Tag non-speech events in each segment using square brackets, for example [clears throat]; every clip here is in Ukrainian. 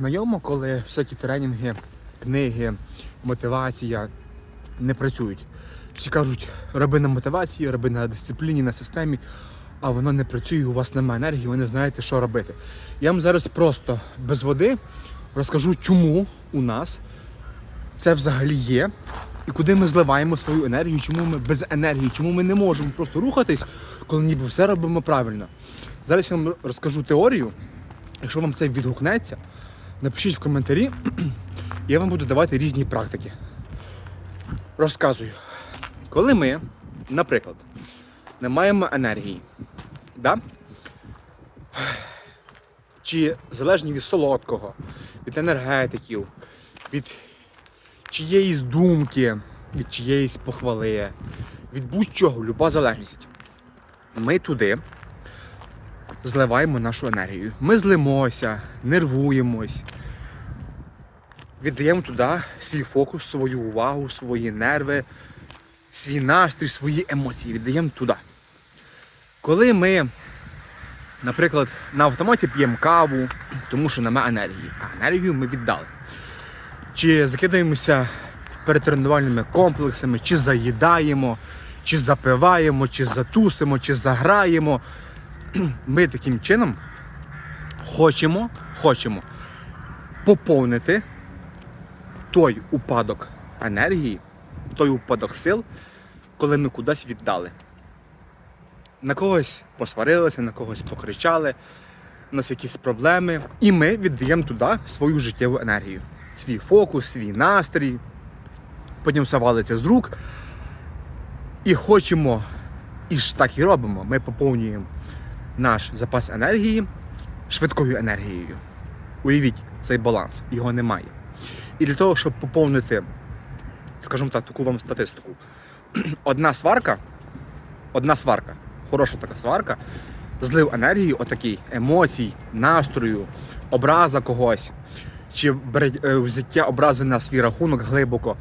Знайомо, коли всякі тренінги, книги, мотивація не працюють. Всі кажуть, роби на мотивації, роби на дисципліні, на системі, а воно не працює, у вас немає енергії, ви не знаєте, що робити. Я вам зараз просто без води розкажу, чому у нас це взагалі є, і куди ми зливаємо свою енергію, чому ми без енергії, чому ми не можемо просто рухатись, коли ніби все робимо правильно. Зараз я вам розкажу теорію. Якщо вам це відгукнеться, напишіть в коментарі, я вам буду давати різні практики. Розказую. Коли ми, наприклад, не маємо енергії, да? чи залежні від солодкого, від енергетиків, від чиєїсь думки, від чиєїсь похвали, від будь-чого, люба залежність. Ми туди зливаємо нашу енергію. Ми злимося, нервуємось, віддаємо туди свій фокус, свою увагу, свої нерви, свій настрій, свої емоції. Віддаємо туди. Коли ми, наприклад, на автоматі п'ємо каву, тому що немає енергії, а енергію ми віддали. Чи закидаємося перетренувальними комплексами, чи заїдаємо, чи запиваємо, чи затусимо, чи заграємо [clears throat] ми таким чином хочемо, хочемо поповнити той упадок енергії, той упадок сил, коли ми кудись віддали. На когось посварилися, на когось покричали, у нас якісь проблеми. І ми віддаємо туди свою життєву енергію, свій фокус, свій настрій. Потім все валиться з рук. І хочемо, і ж так і робимо. Ми поповнюємо наш запас енергії швидкою енергією. Уявіть цей баланс, його немає. І для того, щоб поповнити, скажімо так, таку вам статистику, [clears throat] одна сварка, одна сварка, хороша така сварка, злив енергії, отакий, емоцій, настрою, образа когось, чи е, взяття образи на свій рахунок глибоко,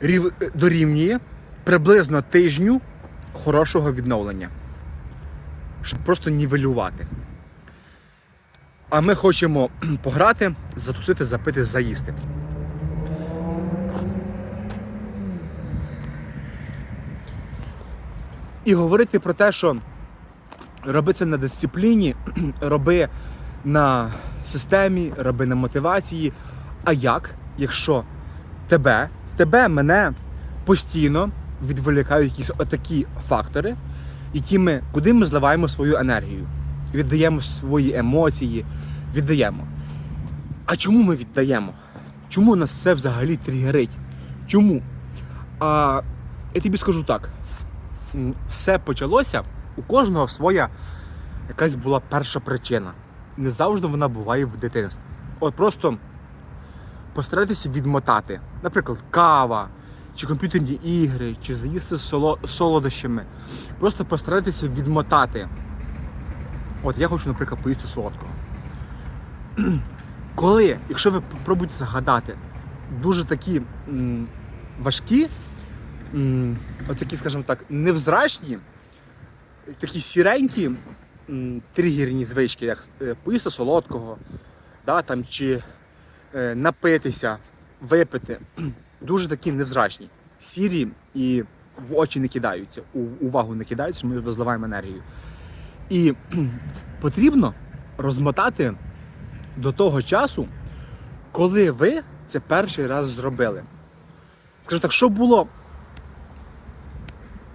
рів- дорівнює приблизно тижню хорошого відновлення щоб просто нівелювати. А ми хочемо [clears throat] пограти, затусити, запити, заїсти. І говорити про те, що роби це на дисципліні, [clears throat] роби на системі, роби на мотивації. А як, якщо тебе, тебе, мене постійно відволікають якісь отакі фактори, які ми, куди ми зливаємо свою енергію, віддаємо свої емоції, віддаємо. А чому ми віддаємо? Чому нас це взагалі тригерить? Чому? А я тобі скажу так: все почалося, у кожного своя якась була перша причина. Не завжди вона буває в дитинстві. От просто постарайтеся відмотати. Наприклад, кава, чи комп'ютерні ігри, чи заїсти соло- солодощами. Просто постарайтеся відмотати. От я хочу, наприклад, поїсти солодкого. [clears throat] Коли, якщо ви пробуєте згадати, дуже такі м, важкі, м, от такі, скажімо так, невзрачні, такі сіренькі м, тригерні звички, як е, поїсти солодкого, да, там, чи е, напитися, випити, дуже такі невзрачні, сірі і в очі не кидаються, у увагу не кидаються, ми туди зливаємо енергію. І [clears throat] потрібно розмотати до того часу, коли ви це перший раз зробили. Скажу так, що було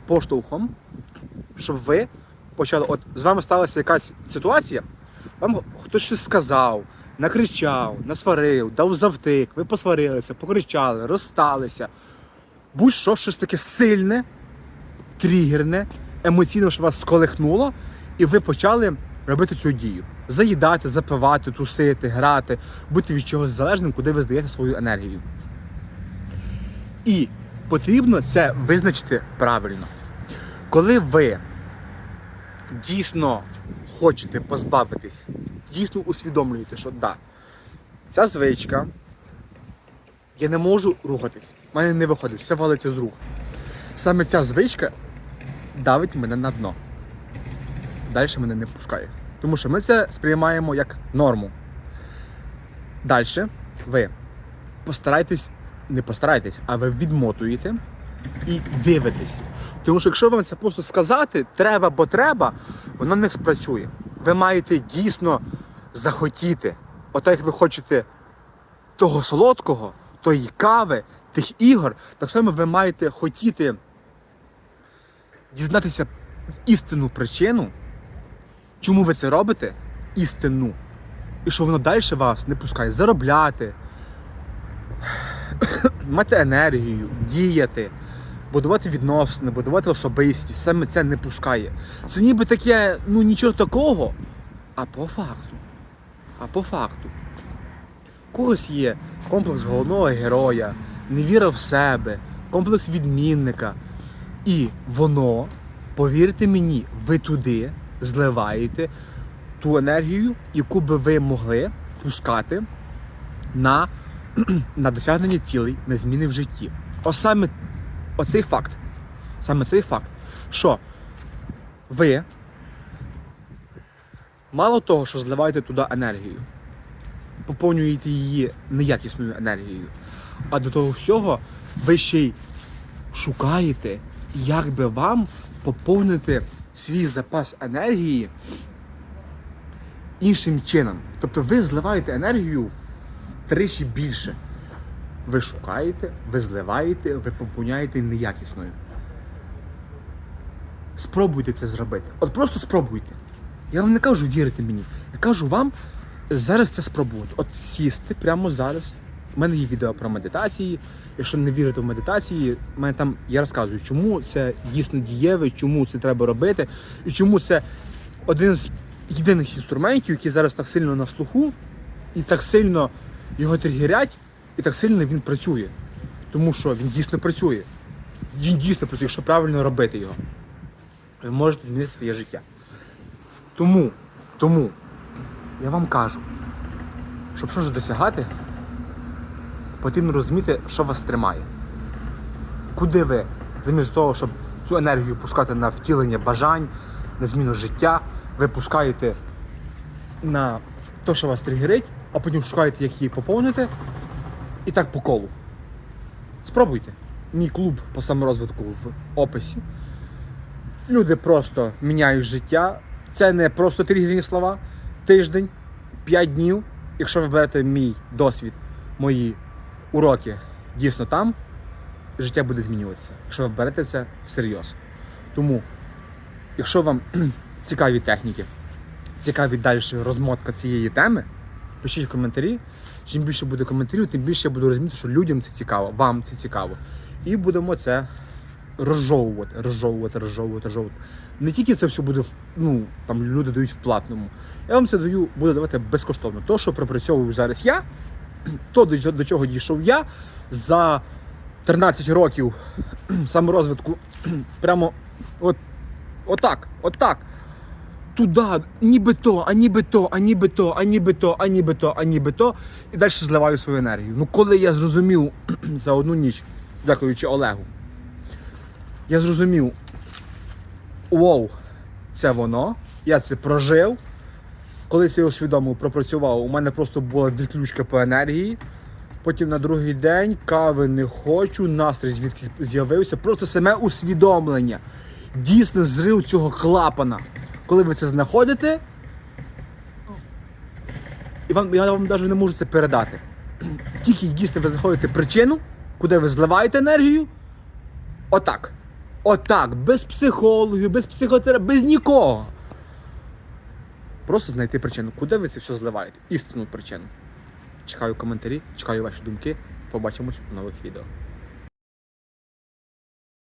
поштовхом, щоб ви почали. От з вами сталася якась ситуація, вам хтось щось сказав, накричав, насварив, дав завтик, ви посварилися, покричали, розсталися. Будь-що щось таке сильне, тригерне, емоційно, що вас сколихнуло, і ви почали робити цю дію. Заїдати, запивати, тусити, грати, бути від чогось залежним, куди ви здаєте свою енергію. І потрібно це визначити правильно. Коли ви дійсно хочете позбавитись, дійсно усвідомлюєте, що да, ця звичка, я не можу рухатись, в мене не виходить, все валиться з рук. Саме ця звичка давить мене на дно. Далі мене не пускає. Тому що ми це сприймаємо як норму. Далі ви постарайтесь, не постарайтесь, а ви відмотуєте і дивитесь. Тому що якщо вам це просто сказати, треба, бо треба, воно не спрацює. Ви маєте дійсно захотіти, отак як ви хочете того солодкого, тої кави, тих ігор, так само ви маєте хотіти дізнатися істинну причину, чому ви це робите, істинну. І що воно далі вас не пускає заробляти, [clears throat] мати енергію, діяти, будувати відносини, будувати особистість. Саме це не пускає. Це ніби таке, ну нічого такого. А по факту. А по факту. У когось є комплекс головного героя, невіра в себе, комплекс відмінника. І воно, повірте мені, ви туди зливаєте ту енергію, яку би ви могли пускати на, [clears throat] на досягнення цілей, на зміни в житті. Ось саме оцей факт. Саме цей факт, що ви мало того, що зливаєте туди енергію, поповнюєте її неякісною енергією, а до того всього ви ще й шукаєте, як би вам поповнити свій запас енергії іншим чином. Тобто ви зливаєте енергію втричі більше. Ви шукаєте, ви зливаєте, ви поповняєте неякісною. Спробуйте це зробити. От просто спробуйте. Я вам не кажу вірити мені. Я кажу вам зараз це спробувати. От сісти прямо зараз. У мене є відео про медитації. Якщо не вірите в медитації, мене там я розказую, чому це дійсно дієве, чому це треба робити, і чому це один з єдиних інструментів, який зараз так сильно на слуху, і так сильно його тригерять, і так сильно він працює. Тому що він дійсно працює. Він дійсно працює, якщо правильно робити його. Ви можете змінити своє життя. Тому, тому я вам кажу, щоб щось досягати, потрібно розуміти, що вас тримає. Куди ви, замість того, щоб цю енергію пускати на втілення бажань, на зміну життя, ви пускаєте на те, що вас тригерить, а потім шукаєте, як її поповнити, і так по колу. Спробуйте. Мій клуб по саморозвитку в описі. Люди просто міняють життя. Це не просто тригерні слова. Тиждень, 5 днів. Якщо ви берете мій досвід, мої уроки дійсно там, життя буде змінюватися. Якщо ви берете це всерйоз. Тому, якщо вам [clears throat] цікаві техніки, цікаві далі розмотка цієї теми, пишіть коментарі. Чим більше буде коментарів, тим більше я буду розуміти, що людям це цікаво, вам це цікаво. І будемо це розжовувати, розжовувати, розжовувати, розжовувати. Не тільки це все буде ну, там люди дають в платному. Я вам це даю, буду давати безкоштовно. То, що пропрацьовую зараз я, [clears throat] то до, до чого дійшов я за 13 років [clears throat] саморозвитку, [clears throat] прямо от, отак, отак. Туди, ніби то, а ніби то, а ніби то, а ніби то, а ніби то, а ніби то. І далі зливаю свою енергію. Ну коли я зрозумів за одну ніч, дякуючи Олегу, я зрозумів, вау, це воно, я це прожив. Коли це я усвідомив, пропрацював, у мене просто була відключка по енергії. Потім на другий день кави не хочу, настрій звідки з'явився, просто саме усвідомлення. Дійсно зрив цього клапана. Коли ви це знаходите, і вам, я вам навіть не можу це передати. Тільки дійсно ви знаходите причину, куди ви зливаєте енергію. Отак. Отак. Без психологів, без психотерапії, без нікого. Просто знайти причину, куди ви це все зливаєте. Істинну причину. Чекаю коментарі, чекаю ваші думки. Побачимось у нових відео.